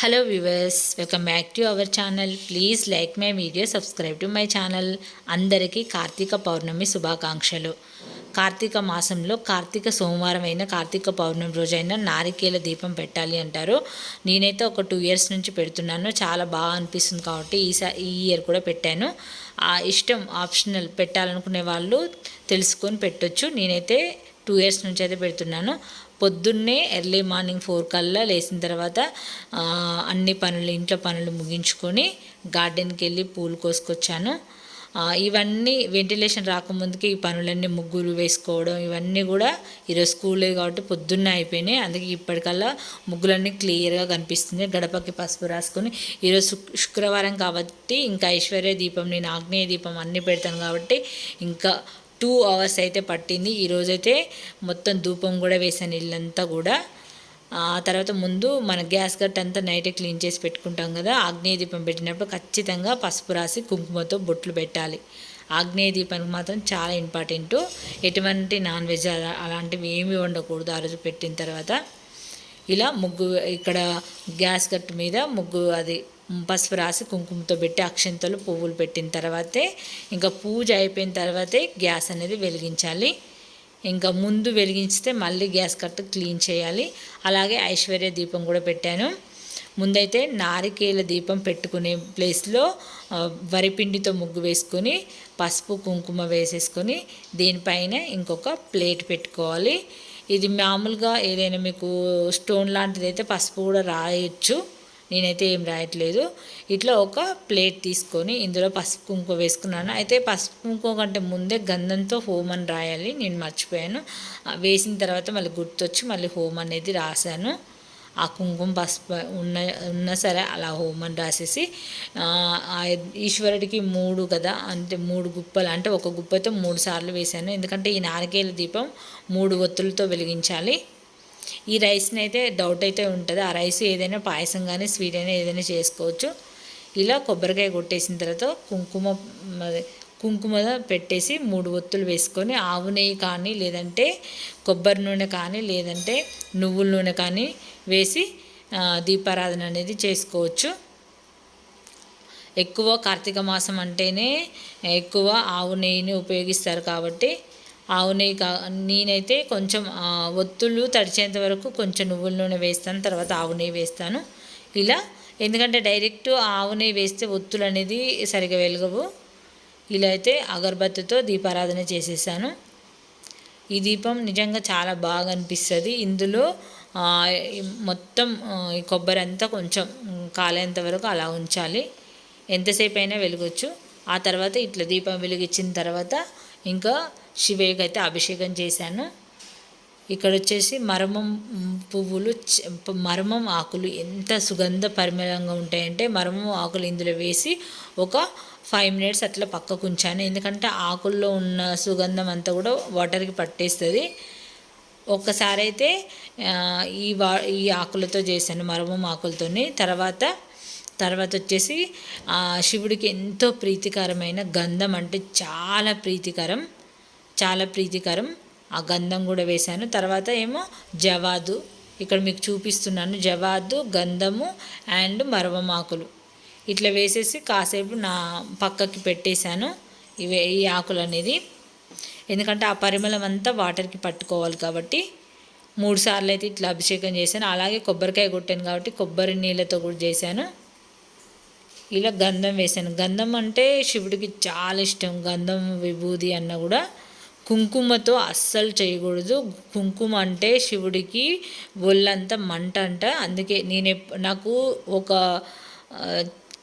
Hello viewers welcome back to our channel please like my video subscribe to my channel అందరికీ కార్తీక పౌర్ణమి శుభాకాంక్షలు. కార్తీక మాసంలో కార్తీక సోమవారం అయిన కార్తీక పౌర్ణమి రోజైనా నారికేల దీపం పెట్టాలి అంటారు. నేనైతే ఒక టూ ఇయర్స్ నుంచి పెడుతున్నాను. చాలా బాగా అనిపిస్తుంది కాబట్టి ఈసా ఈ ఇయర్ కూడా పెట్టాను. ఆ ఇష్టం ఆప్షనల్ పెట్టాలనుకునే వాళ్ళు తెలుసుకొని పెట్టొచ్చు. నేనైతే టూ ఇయర్స్ నుంచి అయితే పెడుతున్నాను. పొద్దున్నే ఎర్లీ మార్నింగ్ ఫోర్ కల్లా లేచిన తర్వాత అన్ని పనులు ఇంట్లో పనులు ముగించుకొని గార్డెన్కి వెళ్ళి పూలు కోసుకొచ్చాను. ఇవన్నీ వెంటిలేషన్ రాకముందుకే ఈ పనులన్నీ ముగ్గులు వేసుకోవడం ఇవన్నీ కూడా ఈరోజు స్కూలే కాబట్టి పొద్దున్నే అయిపోయినాయి. అందుకే ఇప్పటికల్లా ముగ్గులన్నీ క్లియర్గా కనిపిస్తుంది. గడపకి పసుపు రాసుకొని ఈరోజు శుక్రవారం కాబట్టి ఇంకా ఐశ్వర్య దీపం నేను ఆగ్నేయ దీపం అన్నీ పెడతాను కాబట్టి ఇంకా టూ అవర్స్ అయితే పట్టింది. ఈరోజైతే మొత్తం ధూపం కూడా వేసాను ఇల్లంతా కూడా. ఆ తర్వాత ముందు మన గ్యాస్ గట్ అంతా నైటే క్లీన్ చేసి పెట్టుకుంటాం కదా ఆగ్నేయ దీపం పెట్టినప్పుడు ఖచ్చితంగా పసుపు రాసి కుంకుమతో బొట్లు పెట్టాలి. ఆగ్నేయ దీపానికి మాత్రం చాలా ఇంపార్టెంట్. ఎటువంటి నాన్ వెజ్ అలా- అలాంటివి ఏమి ఉండకూడదు ఆ రోజు పెట్టిన తర్వాత. ఇలా ముగ్గు ఇక్కడ గ్యాస్ గట్టు మీద ముగ్గు అది పసుపు రాసి కుంకుమతో పెట్టి అక్షంతలు పువ్వులు పెట్టిన తర్వాతే ఇంకా పూజ అయిపోయిన తర్వాతే గ్యాస్ అనేది వెలిగించాలి. ఇంకా ముందు వెలిగించితే మళ్ళీ గ్యాస్ కట్టు క్లీన్ చేయాలి. అలాగే ఐశ్వర్య దీపం కూడా పెట్టాను. ముందైతే నారికేల దీపం పెట్టుకునే ప్లేస్లో వరిపిండితో ముగ్గు వేసుకొని పసుపు కుంకుమ వేసేసుకొని దీనిపైన ఇంకొక ప్లేట్ పెట్టుకోవాలి. ఇది మామూలుగా ఏదైనా మీకు స్టోన్ లాంటిది అయితే పసుపు కూడా రాయొచ్చు. నేనైతే ఏం రాయట్లేదు. ఇట్లా ఒక ప్లేట్ తీసుకొని ఇందులో పసుపు కుంకుమ వేసుకున్నాను. అయితే పసుపు కుంకుమ కంటే ముందే గంధంతో హోమ్ అని రాయాలి. నేను మర్చిపోయాను. వేసిన తర్వాత మళ్ళీ గుర్తొచ్చి మళ్ళీ హోమ్ అనేది రాశాను. ఆ కుంకుమ పసుపు ఉన్న ఉన్నా సరే అలా హోమం రాసేసి ఈశ్వరుడికి మూడు కదా అంటే మూడు గుప్పలు అంటే ఒక గుప్పతో మూడు సార్లు వేశాను. ఎందుకంటే ఈ నారికేల దీపం మూడు ఒత్తులతో వెలిగించాలి. ఈ రైస్ని అయితే డౌట్ అయితే ఉంటుంది. ఆ రైస్ ఏదైనా పాయసం కానీ స్వీట్ అయినా ఏదైనా చేసుకోవచ్చు. ఇలా కొబ్బరికాయ కొట్టేసిన తర్వాత కుంకుమ కుంకుమ పెట్టేసి మూడు ఒత్తులు వేసుకొని ఆవు నెయ్యి కానీ లేదంటే కొబ్బరి నూనె కానీ లేదంటే నువ్వుల నూనె కానీ వేసి దీపారాధన అనేది చేసుకోవచ్చు. ఎక్కువ కార్తీక మాసం అంటేనే ఎక్కువ ఆవు నెయ్యిని ఉపయోగిస్తారు కాబట్టి ఆవు నెయ్యి కా నేనైతే కొంచెం ఒత్తులు తడిచేంత వరకు కొంచెం నువ్వుల నూనె వేస్తాను తర్వాత ఆవు నెయ్యి వేస్తాను. ఇలా ఎందుకంటే డైరెక్ట్ ఆవు నెయ్యి వేస్తే ఒత్తులు అనేది సరిగా వెలగవు. ఇలా అయితే అగరబత్తితో దీపారాధన చేసేసాను. ఈ దీపం నిజంగా చాలా బాగా అనిపిస్తుంది. ఇందులో మొత్తం ఈ కొబ్బరి అంతా కొంచెం కాలేంత వరకు అలా ఉంచాలి. ఎంతసేపు అయినా వెలగొచ్చు. ఆ తర్వాత ఇట్లా దీపం వెలిగించిన తర్వాత ఇంకా శివయ్యకి అయితే అభిషేకం చేశాను. ఇక్కడ వచ్చేసి మరమం పువ్వులు మరమం ఆకులు ఎంత సుగంధ పరిమళంగా ఉంటాయంటే మరమం ఆకులు ఇందులో వేసి ఒక ఫైవ్ మినిట్స్ అట్లా పక్కకు ఉంచాను. ఎందుకంటే ఆకుల్లో ఉన్న సుగంధం అంతా కూడా వాటర్కి పట్టేస్తుంది. ఒక్కసారి అయితే ఈ వా ఈ ఆకులతో చేశాను మరమం ఆకులతోని. తర్వాత తర్వాత వచ్చేసి శివుడికి ఎంతో ప్రీతికరమైన గంధం అంటే చాలా ప్రీతికరం. చాలా ప్రీతికరం. ఆ గంధం కూడా వేశాను. తర్వాత ఏమో జవాదు. ఇక్కడ మీకు చూపిస్తున్నాను. జవాదు గంధము అండ్ మరవమాకులు. ఇట్లా వేసేసి కాసేపు నా పక్కకి పెట్టేశాను. ఇవే ఈ ఆకులు అనేది. ఎందుకంటే ఆ పరిమళం అంతా వాటర్కి పట్టుకోవాలి కాబట్టి. మూడు సార్లు అయితే ఇట్లా అభిషేకం చేశాను. అలాగే కొబ్బరికాయ కొట్టాను కాబట్టి కొబ్బరి నీళ్ళతో కూడా చేశాను. ఇలా గంధం వేసాను గంధం అంటే శివుడికి చాలా ఇష్టం. గంధం విభూది అన్న కూడా. కుంకుమతో అస్సలు చేయకూడదు. కుంకుమ అంటే శివుడికి ఒళ్ళంతా మంట అంట. అందుకే నేను నాకు ఒక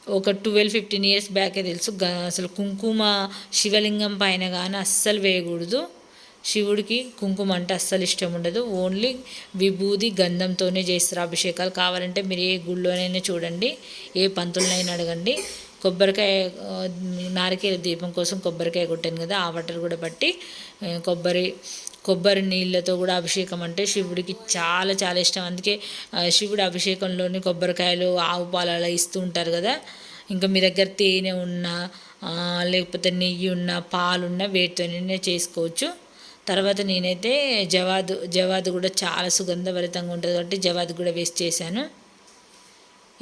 ఒక ట్వెల్వ్ ఫిఫ్టీన్ ఇయర్స్ బ్యాకే తెలుసు. అసలు కుంకుమ శివలింగం పైన కానీ అస్సలు వేయకూడదు. శివుడికి కుంకుమ అంటే అస్సలు ఇష్టం ఉండదు. ఓన్లీ విభూది గంధంతోనే చేస్తారు అభిషేకాలు. కావాలంటే మీరు ఏ గుళ్ళోనైనా చూడండి. ఏ పంతులనైనా అడగండి. కొబ్బరికాయ నారికేల దీపం కోసం కొబ్బరికాయ కొట్టాను కదా ఆ వాటర్ కూడా పట్టి కొబ్బరి కొబ్బరి నీళ్ళతో కూడా అభిషేకం అంటే శివుడికి చాలా చాలా ఇష్టం. అందుకే శివుడు అభిషేకంలోని కొబ్బరికాయలు ఆవు పాలు అలా ఇస్తూ ఉంటారు కదా. ఇంకా మీ దగ్గర తేనె ఉన్నా లేకపోతే నెయ్యి ఉన్నా పాలున్నా వేటితోనే చేసుకోవచ్చు. తర్వాత నేనైతే జవాదు జవాదు కూడా చాలా సుగంధభరితంగా ఉంటుంది కాబట్టి జవాదు కూడా వేస్ట్ చేశాను.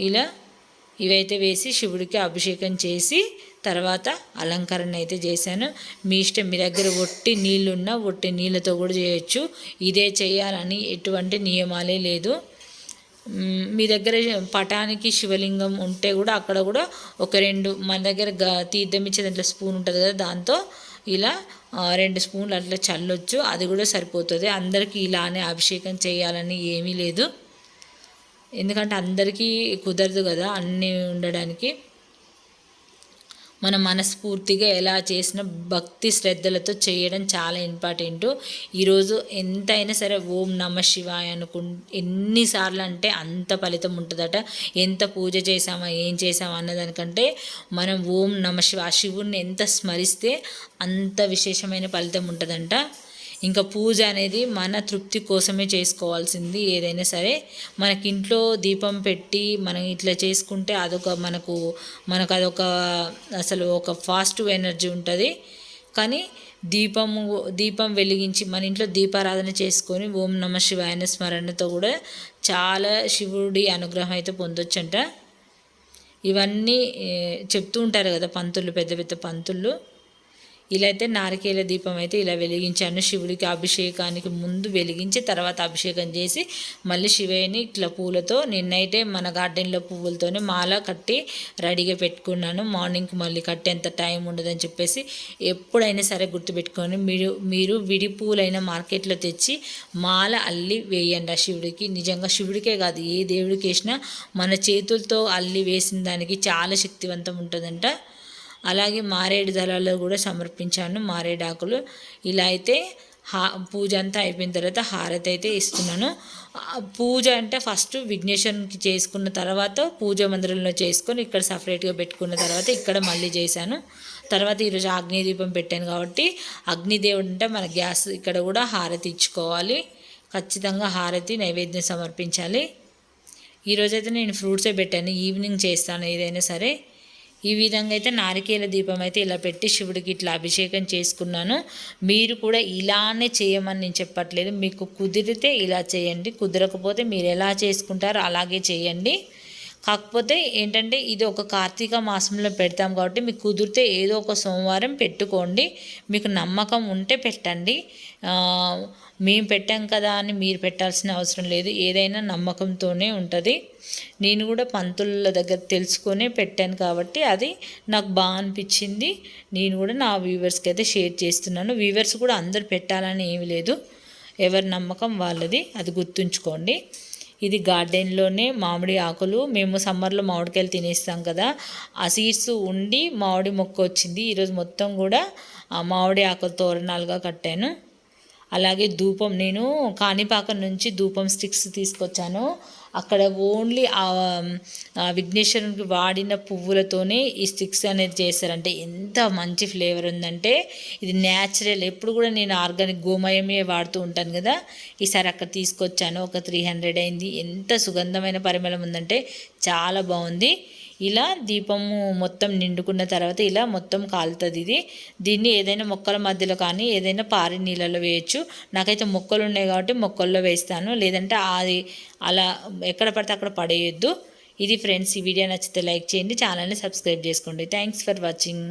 ఇలా ఇవైతే వేసి శివుడికి అభిషేకం చేసి తర్వాత అలంకరణ అయితే చేశాను. మీ ఇష్టం మీ దగ్గర ఒట్టి నీళ్ళున్నా ఒట్టి నీళ్ళతో కూడా చేయొచ్చు. ఇదే చేయాలని ఎటువంటి నియమాలే లేదు. మీ దగ్గర పటానికి శివలింగం ఉంటే కూడా అక్కడ కూడా ఒక రెండు మన దగ్గర గ తీర్థం ఇచ్చే దాంట్లో స్పూన్ ఉంటుంది కదా దాంతో ఇలా రెండు స్పూన్లు అట్లా చల్లొచ్చు. అది కూడా సరిపోతుంది. అందరికీ ఇలానే అభిషేకం చేయాలని ఏమీ లేదు. ఎందుకంటే అందరికీ కుదరదు కదా అన్నీ ఉండడానికి. మనం మనస్ఫూర్తిగా ఎలా చేసినా భక్తి శ్రద్ధలతో చేయడం చాలా ఇంపార్టెంట్. ఈరోజు ఎంతైనా సరే ఓం నమ శివాయ అనుకు ఎన్నిసార్లు అంటే అంత ఫలితం ఉంటుందట. ఎంత పూజ చేసామా ఏం చేసామా అన్నదానికంటే మనం ఓం నమ శివ ఆ శివుణ్ణి ఎంత స్మరిస్తే అంత విశేషమైన ఫలితం ఉంటుందంట. ఇంకా పూజ అనేది మన తృప్తి కోసమే చేసుకోవాల్సింది ఏదైనా సరే. మనకి ఇంట్లో దీపం పెట్టి మనం ఇట్లా చేసుకుంటే అదొక మనకు మనకు అదొక అసలు ఒక పాజిటివ్ ఎనర్జీ ఉంటుంది. కానీ దీపము దీపం వెలిగించి మన ఇంట్లో దీపారాధన చేసుకొని ఓం నమ శివాయన స్మరణతో కూడా చాలా శివుడి అనుగ్రహం అయితే పొందొచ్చంట. ఇవన్నీ చెప్తూ ఉంటారు కదా పంతులు పెద్ద పెద్ద పంతులు. ఇలా అయితే నారికేల దీపం అయితే ఇలా వెలిగించాను. శివుడికి అభిషేకానికి ముందు వెలిగించి తర్వాత అభిషేకం చేసి మళ్ళీ శివయ్యని ఇట్లా పూలతో నిన్నైతే మన గార్డెన్లో పువ్వులతోనే మాల కట్టి రెడీగా పెట్టుకున్నాను. మార్నింగ్కి మళ్ళీ కట్టేంత టైం ఉండదని చెప్పేసి ఎప్పుడైనా సరే గుర్తుపెట్టుకొని మీరు మీరు విడి పూలైన మార్కెట్లో తెచ్చి మాల అల్లి వేయండి ఆ శివుడికి. నిజంగా శివుడికే కాదు ఏ దేవుడికి వేసినా మన చేతులతో అల్లి వేసిన దానికి చాలా శక్తివంతం ఉంటుందంట. అలాగే మారేడు దళాలు కూడా సమర్పించాను మారేడు ఆకులు. ఇలా అయితే హా పూజ అంతా అయిపోయిన తర్వాత హారతి అయితే ఇస్తున్నాను. పూజ అంటే ఫస్ట్ విఘ్నేశ్వరునికి చేసుకున్న తర్వాత పూజ మందిరంలో చేసుకొని ఇక్కడ సపరేట్గా పెట్టుకున్న తర్వాత ఇక్కడ మళ్ళీ చేశాను. తర్వాత ఈరోజు అగ్ని దీపం పెట్టాను కాబట్టి అగ్నిదేవుడు అంటే మన గ్యాస్ ఇక్కడ కూడా హారతి ఇచ్చుకోవాలి. ఖచ్చితంగా హారతి నైవేద్యం సమర్పించాలి. ఈరోజైతే నేను ఫ్రూట్సే పెట్టాను ఈవినింగ్ చేస్తాను ఏదైనా సరే. ఈ విధంగా అయితే నారికేల దీపం అయితే ఇలా పెట్టి శివుడికి ఇట్లా అభిషేకం చేసుకున్నాను. మీరు కూడా ఇలానే చేయమని నేను చెప్పట్లేదు. మీకు కుదిరితే ఇలా చేయండి. కుదరకపోతే మీరు ఎలా చేసుకుంటారో అలాగే చేయండి. కాకపోతే ఏంటంటే ఇది ఒక కార్తీక మాసంలో పెడతాం కాబట్టి మీకు కుదిరితే ఏదో ఒక సోమవారం పెట్టుకోండి. మీకు నమ్మకం ఉంటే పెట్టండి. మేము పెట్టాం కదా అని మీరు పెట్టాల్సిన అవసరం లేదు. ఏదైనా నమ్మకంతోనే ఉంటుంది. నేను కూడా పంతుల దగ్గర తెలుసుకునే పెట్టాను కాబట్టి అది నాకు బాగా అనిపించింది. నేను కూడా నా వ్యూవర్స్కి అయితే షేర్ చేస్తున్నాను. వ్యూవర్స్ కూడా అందరు పెట్టాలని ఏమీ లేదు. ఎవరి నమ్మకం వాళ్ళది. అది గుర్తుంచుకోండి. ఇది గార్డెన్లోనే మామిడి ఆకులు. మేము సమ్మర్లో మామిడికాయలు తినేస్తాం కదా. ఆ సీడ్స్ ఉండి మామిడి మొక్క వచ్చింది. ఈరోజు మొత్తం కూడా ఆ మామిడి ఆకులు తోరణాలుగా కట్టాను. అలాగే ధూపం నేను కాణిపాకం నుంచి ధూపం స్టిక్స్ తీసుకొచ్చాను. అక్కడ ఓన్లీ ఆ విఘ్నేశ్వరునికి వాడిన పువ్వులతోనే ఈ స్టిక్స్ అనేది చేస్తారంటే ఎంత మంచి ఫ్లేవర్ ఉందంటే ఇది న్యాచురల్ ఎప్పుడు కూడా నేను ఆర్గానిక్ గోమయమే వాడుతూ ఉంటాను కదా. ఈసారి అక్కడ తీసుకొచ్చాను ఒక త్రీ హండ్రెడ్ అయింది. ఎంత సుగంధమైన పరిమళం ఉందంటే చాలా బాగుంది. ఇలా దీపము మొత్తం నిండుకున్న తర్వాత ఇలా మొత్తం కాలుతుంది ఇది. దీన్ని ఏదైనా మొక్కల మధ్యలో కానీ ఏదైనా పారి నీళ్ళలో వేయచ్చు. నాకైతే మొక్కలు ఉన్నాయి కాబట్టి మొక్కల్లో వేస్తాను. లేదంటే అది అలా ఎక్కడ పడితే అక్కడ పడేయొద్దు. ఇది ఫ్రెండ్స్ ఈ వీడియో నచ్చితే లైక్ చేయండి. ఛానల్ని సబ్స్క్రైబ్ చేసుకోండి. Thanks for watching.